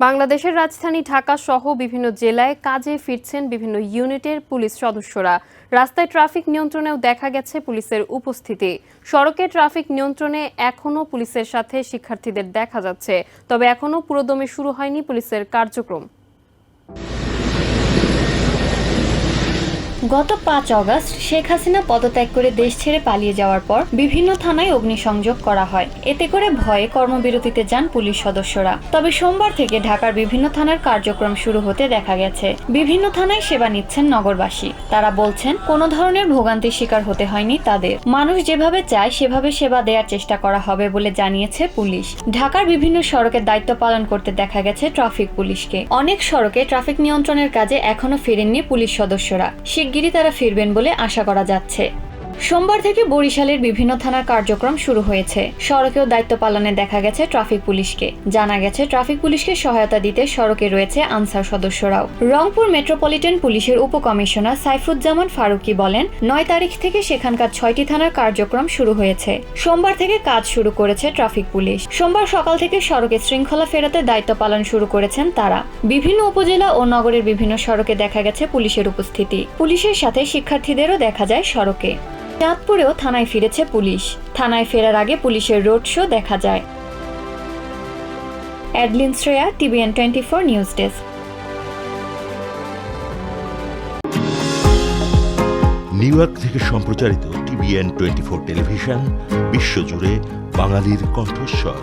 বাংলাদেশের রাজধানী ঢাকা সহ বিভিন্ন জেলায় কাজে ফিরছেন বিভিন্ন ইউনিটের পুলিশ সদস্যরা। রাস্তায় ট্রাফিক নিয়ন্ত্রণেও দেখা গেছে পুলিশের উপস্থিতি। সড়কে ট্রাফিক নিয়ন্ত্রণে এখনও পুলিশের সাথে শিক্ষার্থীদের দেখা যাচ্ছে। তবে এখনও পুরোদমে শুরু হয়নি পুলিশের কার্যক্রম। গত পাঁচ অগস্ট শেখ হাসিনা পদত্যাগ করে দেশ ছেড়ে পালিয়ে যাওয়ার পর বিভিন্ন থানায় অগ্নিসংযোগ করা হয়। এতে করে ভয়ে কর্মবিরতিতে যান পুলিশ সদস্যরা। তবে সোমবার থেকে ঢাকার বিভিন্ন থানার কার্যক্রম শুরু হতে দেখা গেছে। বিভিন্ন থানায় সেবা নিচ্ছেন নগরবাসী। তারা বলছেন, কোনো ধরনের ভোগান্তির শিকার হতে হয়নি তাদের। মানুষ যেভাবে চায়, সেভাবে সেবা দেওয়ার চেষ্টা করা হবে বলে জানিয়েছে পুলিশ। ঢাকার বিভিন্ন সড়কের দায়িত্ব পালন করতে দেখা গেছে ট্রাফিক পুলিশকে। অনেক সড়কে ট্রাফিক নিয়ন্ত্রণের কাজে এখনও ফেরেননি পুলিশ সদস্যরা। শিগগিরই তারা ফিরবেন বলে আশা করা যাচ্ছে। সোমবার থেকে বরিশালের বিভিন্ন থানার কার্যক্রম শুরু হয়েছে। সড়কেও দায়িত্ব পালনে দেখা গেছে ট্রাফিক পুলিশকে। জানা গেছে, ট্রাফিক পুলিশকে সহায়তা দিতে সড়কে রয়েছে আনসার সদস্যরাও। রংপুর মেট্রোপলিটন পুলিশের উপকমিশনার সাইফুজ্জামান ফারুকি বলেন, নয় তারিখ থেকে সেখানকার ছয়টি থানার কার্যক্রম শুরু হয়েছে। সোমবার থেকে কাজ শুরু করেছে ট্রাফিক পুলিশ। সোমবার সকাল থেকে সড়কে শৃঙ্খলা ফেরাতে দায়িত্ব পালন শুরু করেছেন তারা। বিভিন্ন উপজেলা ও নগরের বিভিন্ন সড়কে দেখা গেছে পুলিশের উপস্থিতি। পুলিশের সাথে শিক্ষার্থীদেরও দেখা যায় সড়কে। চাঁদপুরেও থানায় ফিরেছে পুলিশ। থানায় ফেরার আগে পুলিশের রোড শো দেখা যায়। Adeline Shreya, TVN twenty four news desk. New York থেকে সম্প্রচারিত টিভিএন টোয়েন্টি ফোর টেলিভিশন, বিশ্বজুড়ে বাঙালির কণ্ঠস্বর।